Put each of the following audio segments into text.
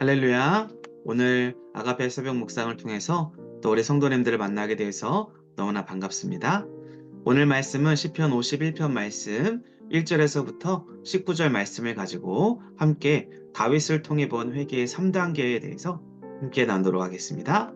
할렐루야. 오늘 아가페 새벽 묵상을 통해서 또 우리 성도님들을 만나게 돼서 너무나 반갑습니다. 오늘 말씀은 시편 51편 말씀 1절에서부터 19절 말씀을 가지고 함께 다윗을 통해 본 회개의 3단계에 대해서 함께 나누도록 하겠습니다.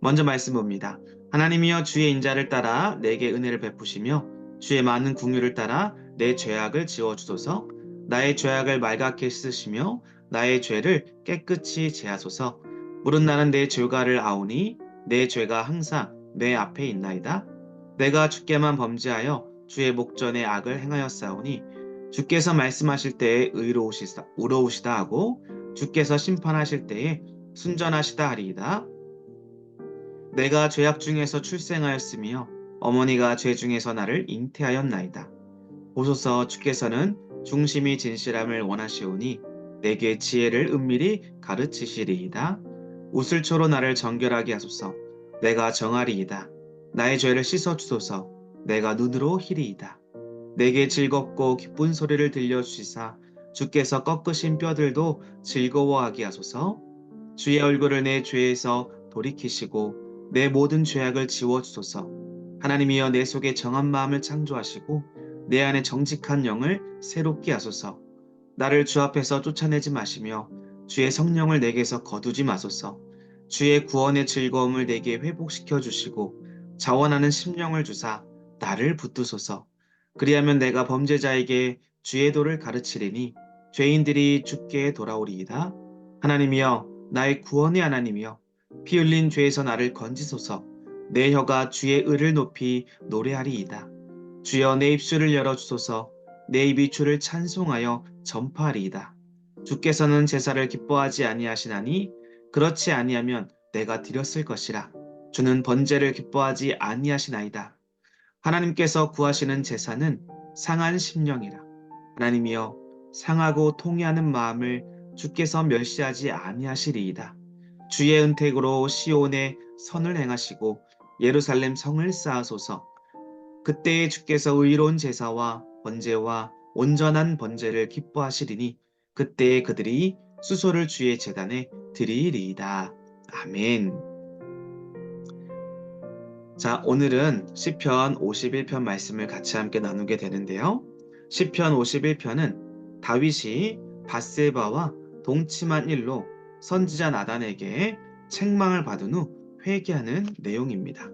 먼저 말씀 봅니다. 하나님이여 주의 인자를 따라 내게 은혜를 베푸시며 주의 많은 궁유를 따라 내 죄악을 지워 주소서 나의 죄악을 말갛게 씻으시며 나의 죄를 깨끗이 제하소서. 물은 나는 내 죄가를 아오니 내 죄가 항상 내 앞에 있나이다. 내가 주께만 범죄하여 주의 목전에 악을 행하였사오니 주께서 말씀하실 때에 의로우시다, 의로우시다 하고 주께서 심판하실 때에 순전하시다 하리이다. 내가 죄악 중에서 출생하였으며 어머니가 죄 중에서 나를 잉태하였나이다. 보소서 주께서는 중심이 진실함을 원하시오니 내게 지혜를 은밀히 가르치시리이다. 우슬초로 나를 정결하게 하소서. 내가 정하리이다. 나의 죄를 씻어 주소서. 내가 눈으로 희리이다. 내게 즐겁고 기쁜 소리를 들려 주시사 주께서 꺾으신 뼈들도 즐거워하게 하소서. 주의 얼굴을 내 죄에서 돌이키시고 내 모든 죄악을 지워 주소서. 하나님이여 내 속에 정한 마음을 창조하시고 내 안에 정직한 영을 새롭게 하소서. 나를 주 앞에서 쫓아내지 마시며 주의 성령을 내게서 거두지 마소서. 주의 구원의 즐거움을 내게 회복시켜 주시고 자원하는 심령을 주사 나를 붙드소서. 그리하면 내가 범죄자에게 주의 도를 가르치리니 죄인들이 죽게 돌아오리이다. 하나님이여 나의 구원의 하나님이여 피 흘린 죄에서 나를 건지소서. 내 혀가 주의 의를 높이 노래하리이다. 주여 내 입술을 열어 주소서. 내 입이 주를 찬송하여 전파하리이다. 주께서는 제사를 기뻐하지 아니하시나니 그렇지 아니하면 내가 드렸을 것이라. 주는 번제를 기뻐하지 아니하시나이다. 하나님께서 구하시는 제사는 상한 심령이라. 하나님이여 상하고 통해하는 마음을 주께서 멸시하지 아니하시리이다. 주의 은택으로 시온에 선을 행하시고 예루살렘 성을 쌓으소서. 그때에 주께서 의로운 제사와 번제와 온전한 번제를 기뻐하시리니 그때에 그들이 수소를 주의 재단에 드리리이다. 아멘. 자, 오늘은 시편 51편 말씀을 같이 함께 나누게 되는데요. 시편 51편은 다윗이 바세바와 동침한 일로 선지자 나단에게 책망을 받은 후 회개하는 내용입니다.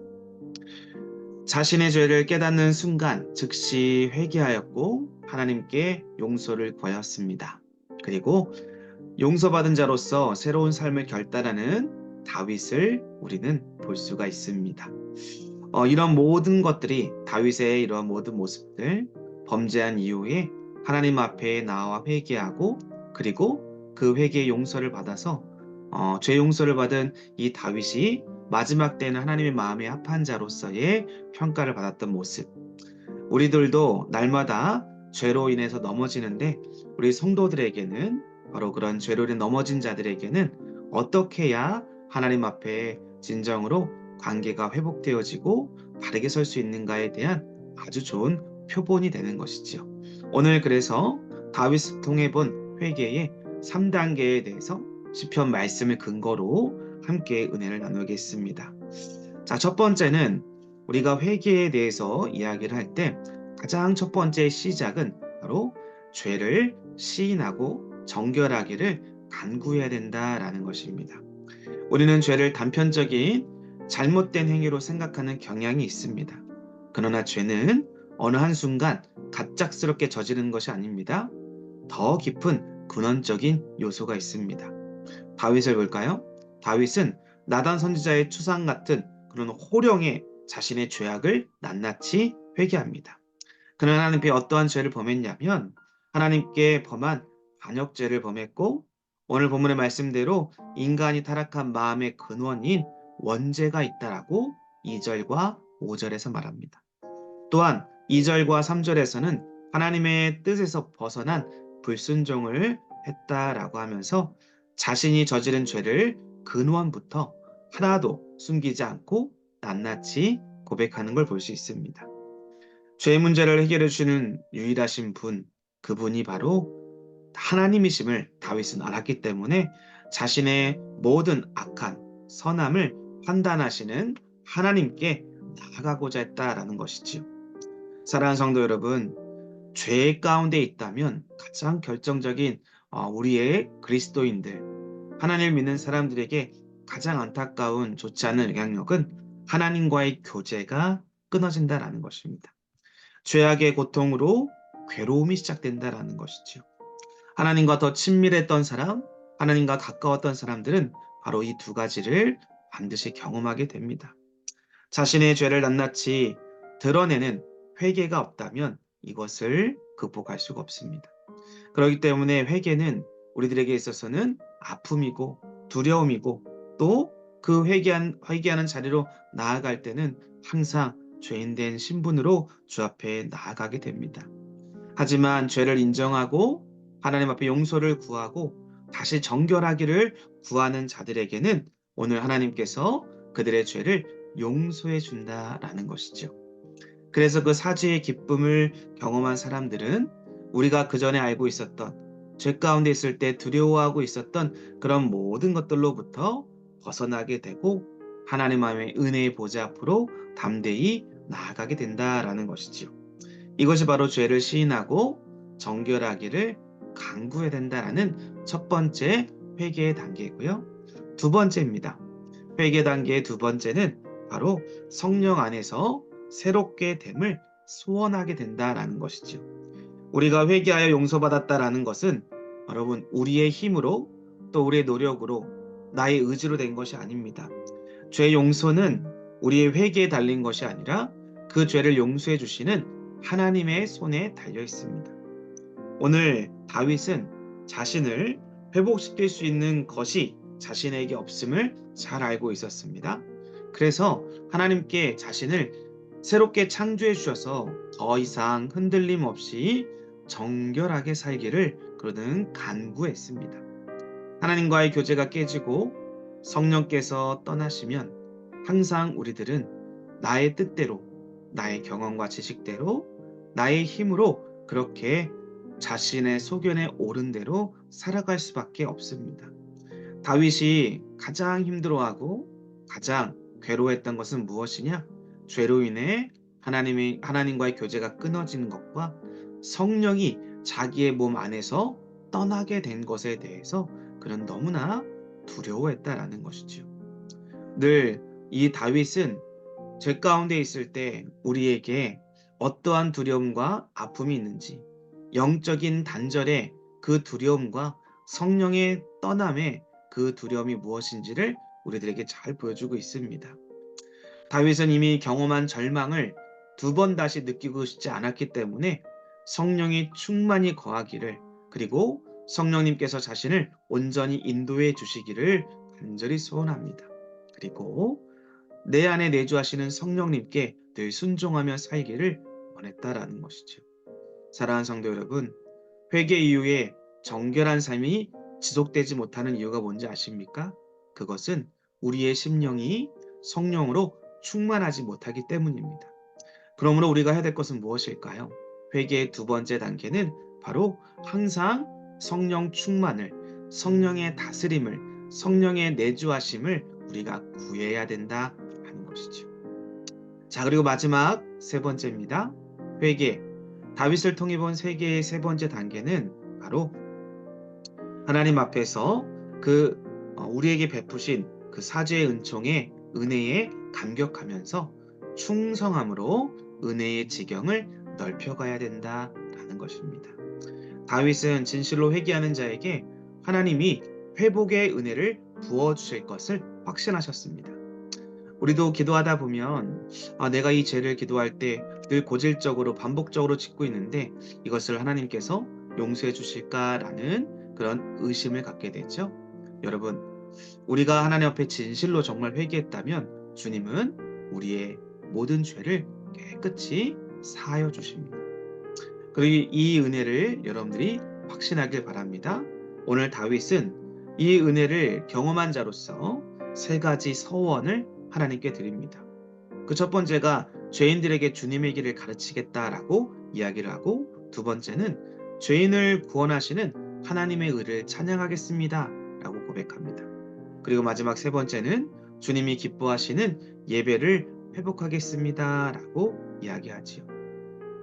자신의 죄를 깨닫는 순간 즉시 회개하였고 하나님께 용서를 구하였습니다. 그리고 용서받은 자로서 새로운 삶을 결단하는 다윗을 우리는 볼 수가 있습니다. 어, 이런 모든 것들이 다윗의 이러한 모든 모습들 범죄한 이후에 하나님 앞에 나와 회개하고 그리고 그 회개의 용서를 받아서 어, 죄 용서를 받은 이 다윗이 마지막 때는 하나님의 마음에 합한 자로서의 평가를 받았던 모습. 우리들도 날마다 죄로 인해서 넘어지는데 우리 성도들에게는 바로 그런 죄로 인해 넘어진 자들에게는 어떻게 해야 하나님 앞에 진정으로 관계가 회복되어지고 바르게 설 수 있는가에 대한 아주 좋은 표본이 되는 것이지요. 오늘 그래서 다윗을 통해 본 회개의 3단계에 대해서 시편 말씀을 근거로 함께 은혜를 나누겠습니다. 자, 첫 번째는 우리가 회개에 대해서 이야기를 할 때 가장 첫 번째 시작은 바로 죄를 시인하고 정결하기를 간구해야 된다라는 것입니다. 우리는 죄를 단편적인 잘못된 행위로 생각하는 경향이 있습니다. 그러나 죄는 어느 한순간 갑작스럽게 저지른 것이 아닙니다. 더 깊은 근원적인 요소가 있습니다. 다윗을 볼까요? 다윗은 나단 선지자의 추상 같은 그런 호령에 자신의 죄악을 낱낱이 회개합니다. 그는 하나님께 어떠한 죄를 범했냐면 하나님께 범한 반역죄를 범했고 오늘 본문의 말씀대로 인간이 타락한 마음의 근원인 원죄가 있다라고 2절과 5절에서 말합니다. 또한 2절과 3절에서는 하나님의 뜻에서 벗어난 불순종을 했다라고 하면서 자신이 저지른 죄를 근원부터 하나도 숨기지 않고 낱낱이 고백하는 걸 볼 수 있습니다. 죄 문제를 해결해 주는 유일하신 분, 그분이 바로 하나님이심을 다윗은 알았기 때문에 자신의 모든 악한 선함을 판단하시는 하나님께 나아가고자 했다라는 것이지요. 사랑하는 성도 여러분, 죄 가운데 있다면 가장 결정적인 어, 우리의 그리스도인들, 하나님을 믿는 사람들에게 가장 안타까운 좋지 않은 영향력은 하나님과의 교제가 끊어진다라는 것입니다. 죄악의 고통으로 괴로움이 시작된다라는 것이지요. 하나님과 더 친밀했던 사람, 하나님과 가까웠던 사람들은 바로 이 두 가지를 반드시 경험하게 됩니다. 자신의 죄를 낱낱이 드러내는 회개가 없다면 이것을 극복할 수가 없습니다. 그렇기 때문에 회개는 우리들에게 있어서는 아픔이고 두려움이고 또 그 회개한, 회개하는 자리로 나아갈 때는 항상 죄인된 신분으로 주 앞에 나아가게 됩니다. 하지만 죄를 인정하고 하나님 앞에 용서를 구하고 다시 정결하기를 구하는 자들에게는 오늘 하나님께서 그들의 죄를 용서해 준다라는 것이죠. 그래서 그 사죄의 기쁨을 경험한 사람들은 우리가 그 전에 알고 있었던 죄 가운데 있을 때 두려워하고 있었던 그런 모든 것들로부터 벗어나게 되고 하나님의 은혜의 보좌 앞으로 담대히 나아가게 된다라는 것이지요. 이것이 바로 죄를 시인하고 정결하기를 강구해야 된다라는 첫 번째 회개의 단계이고요. 두 번째입니다. 회개 단계의 두 번째는 바로 성령 안에서 새롭게 됨을 소원하게 된다라는 것이지요. 우리가 회개하여 용서받았다라는 것은 여러분 우리의 힘으로 또 우리의 노력으로 나의 의지로 된 것이 아닙니다. 죄 용서는 우리의 회개에 달린 것이 아니라 그 죄를 용서해 주시는 하나님의 손에 달려 있습니다. 오늘 다윗은 자신을 회복시킬 수 있는 것이 자신에게 없음을 잘 알고 있었습니다. 그래서 하나님께 자신을 새롭게 창조해 주셔서 더 이상 흔들림 없이 정결하게 살기를 그러는 간구했습니다. 하나님과의 교제가 깨지고 성령께서 떠나시면 항상 우리들은 나의 뜻대로, 나의 경험과 지식대로, 나의 힘으로 그렇게 자신의 소견에 옳은 대로 살아갈 수밖에 없습니다. 다윗이 가장 힘들어하고 가장 괴로워했던 것은 무엇이냐? 죄로 인해 하나님의 하나님과의 교제가 끊어지는 것과 성령이 자기의 몸 안에서 떠나게 된 것에 대해서 그는 너무나 두려워했다라는 것이지요. 늘 이 다윗은 죄 가운데 있을 때 우리에게 어떠한 두려움과 아픔이 있는지 영적인 단절의 그 두려움과 성령의 떠남의 그 두려움이 무엇인지를 우리들에게 잘 보여주고 있습니다. 다윗은 이미 경험한 절망을 두 번 다시 느끼고 싶지 않았기 때문에 성령이 충만히 거하기를 그리고 성령님께서 자신을 온전히 인도해 주시기를 간절히 소원합니다. 그리고 내 안에 내주하시는 성령님께 늘 순종하며 살기를 원했다라는 것이죠. 사랑하는 성도 여러분, 회개 이후에 정결한 삶이 지속되지 못하는 이유가 뭔지 아십니까? 그것은 우리의 심령이 성령으로 충만하지 못하기 때문입니다. 그러므로 우리가 해야 될 것은 무엇일까요? 회개의 두 번째 단계는 바로 항상 성령 충만을, 성령의 다스림을, 성령의 내주하심을 우리가 구해야 된다 하는 것이죠. 자, 그리고 마지막 세 번째입니다. 회개. 다윗을 통해 본 세계의 세 번째 단계는 바로 하나님 앞에서 그 어, 우리에게 베푸신 그 사죄의 은총에 은혜에 감격하면서 충성함으로 은혜의 지경을 넓혀가야 된다라는 것입니다. 다윗은 진실로 회개하는 자에게 하나님이 회복의 은혜를 부어 주실 것을 확신하셨습니다. 우리도 기도하다 보면 아, 내가 이 죄를 기도할 때 늘 고질적으로 반복적으로 짓고 있는데 이것을 하나님께서 용서해 주실까라는 그런 의심을 갖게 되죠. 여러분, 우리가 하나님 앞에 진실로 정말 회개했다면 주님은 우리의 모든 죄를 깨끗이 사하여 주십니다. 그리고 이 은혜를 여러분들이 확신하길 바랍니다. 오늘 다윗은 이 은혜를 경험한 자로서 세 가지 서원을 하나님께 드립니다. 그 첫 번째가 죄인들에게 주님의 길을 가르치겠다라고 이야기를 하고 두 번째는 죄인을 구원하시는 하나님의 의를 찬양하겠습니다. 라고 고백합니다. 그리고 마지막 세 번째는 주님이 기뻐하시는 예배를 회복하겠습니다. 라고 이야기하지요.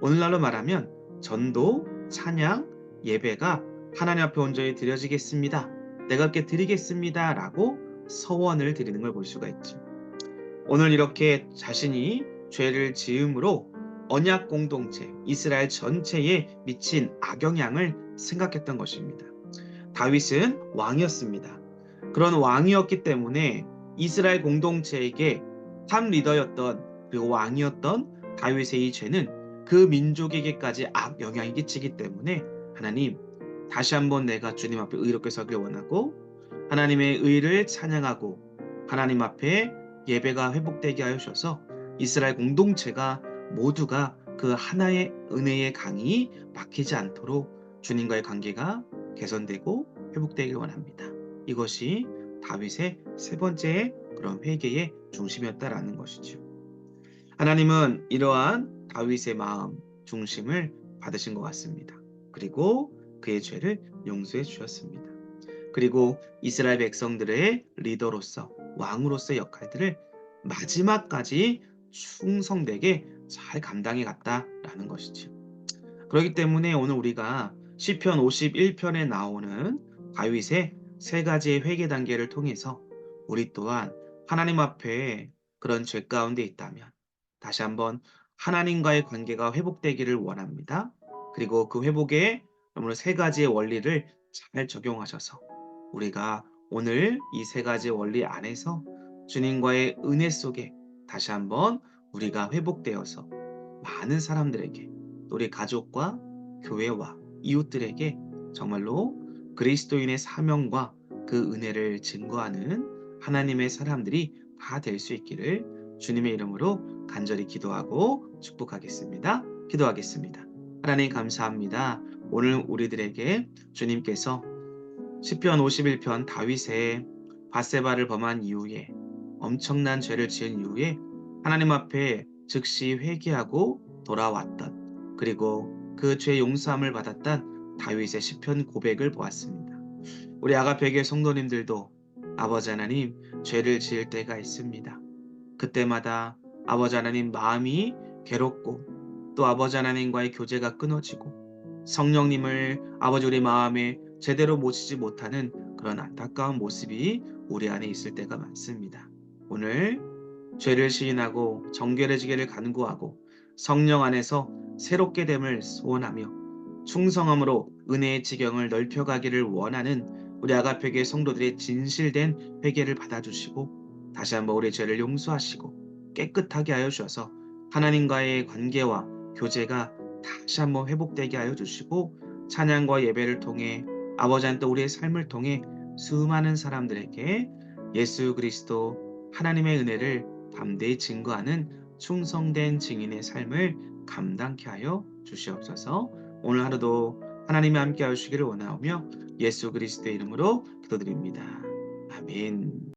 오늘날로 말하면 전도, 찬양, 예배가 하나님 앞에 온전히 드려지겠습니다. 내가 함께 드리겠습니다. 라고 서원을 드리는 걸 볼 수가 있죠. 오늘 이렇게 자신이 죄를 지음으로 언약 공동체, 이스라엘 전체에 미친 악영향을 생각했던 것입니다. 다윗은 왕이었습니다. 그런 왕이었기 때문에 이스라엘 공동체에게 탑 리더였던 그리고 왕이었던 다윗의 이 죄는 그 민족에게까지 악 영향이 끼치기 때문에 하나님 다시 한번 내가 주님 앞에 의롭게 서길 원하고 하나님의 의를 찬양하고 하나님 앞에 예배가 회복되게 하셔서 이스라엘 공동체가 모두가 그 하나의 은혜의 강이 막히지 않도록 주님과의 관계가 개선되고 회복되길 원합니다. 이것이 다윗의 세 번째 그런 회개의 중심이었다라는 것이죠. 하나님은 이러한 다윗의 마음 중심을 받으신 것 같습니다. 그리고 그의 죄를 용서해 주셨습니다. 그리고 이스라엘 백성들의 리더로서 왕으로서의 역할들을 마지막까지 충성되게 잘 감당해 갔다라는 것이죠. 그렇기 때문에 오늘 우리가 시편 51편에 나오는 다윗의 세 가지의 회개 단계를 통해서 우리 또한 하나님 앞에 그런 죄 가운데 있다면 다시 한번 하나님과의 관계가 회복되기를 원합니다. 그리고 그 회복에 세 가지의 원리를 잘 적용하셔서 우리가 오늘 이 세 가지 원리 안에서 주님과의 은혜 속에 다시 한번 우리가 회복되어서 많은 사람들에게 우리 가족과 교회와 이웃들에게 정말로 그리스도인의 사명과 그 은혜를 증거하는 하나님의 사람들이 다 될 수 있기를 주님의 이름으로 간절히 기도하고 축복하겠습니다. 기도하겠습니다. 하나님 감사합니다. 오늘 우리들에게 주님께서 시편 51편 다윗의 바세바를 범한 이후에 엄청난 죄를 지은 이후에 하나님 앞에 즉시 회개하고 돌아왔던 그리고 그 죄 용서함을 받았던 다윗의 시편 고백을 보았습니다. 우리 아가페의 성도님들도 아버지 하나님 죄를 지을 때가 있습니다. 그때마다 아버지 하나님 마음이 괴롭고 또 아버지 하나님과의 교제가 끊어지고 성령님을 아버지 우리 마음에 제대로 모시지 못하는 그런 안타까운 모습이 우리 안에 있을 때가 많습니다. 오늘 죄를 시인하고 정결해지기를 간구하고 성령 안에서 새롭게 됨을 소원하며 충성함으로 은혜의 지경을 넓혀가기를 원하는 우리 아가페의 성도들의 진실된 회개를 받아주시고 다시 한번 우리 죄를 용서하시고 깨끗하게 하여 주셔서 하나님과의 관계와 교제가 다시 한번 회복되게 하여 주시고 찬양과 예배를 통해 아버지 한테 우리의 삶을 통해 수많은 사람들에게 예수 그리스도 하나님의 은혜를 담대히 증거하는 충성된 증인의 삶을 감당케 하여 주시옵소서. 오늘 하루도 하나님이 함께 하시기를 원하오며 예수 그리스도의 이름으로 기도드립니다. 아멘.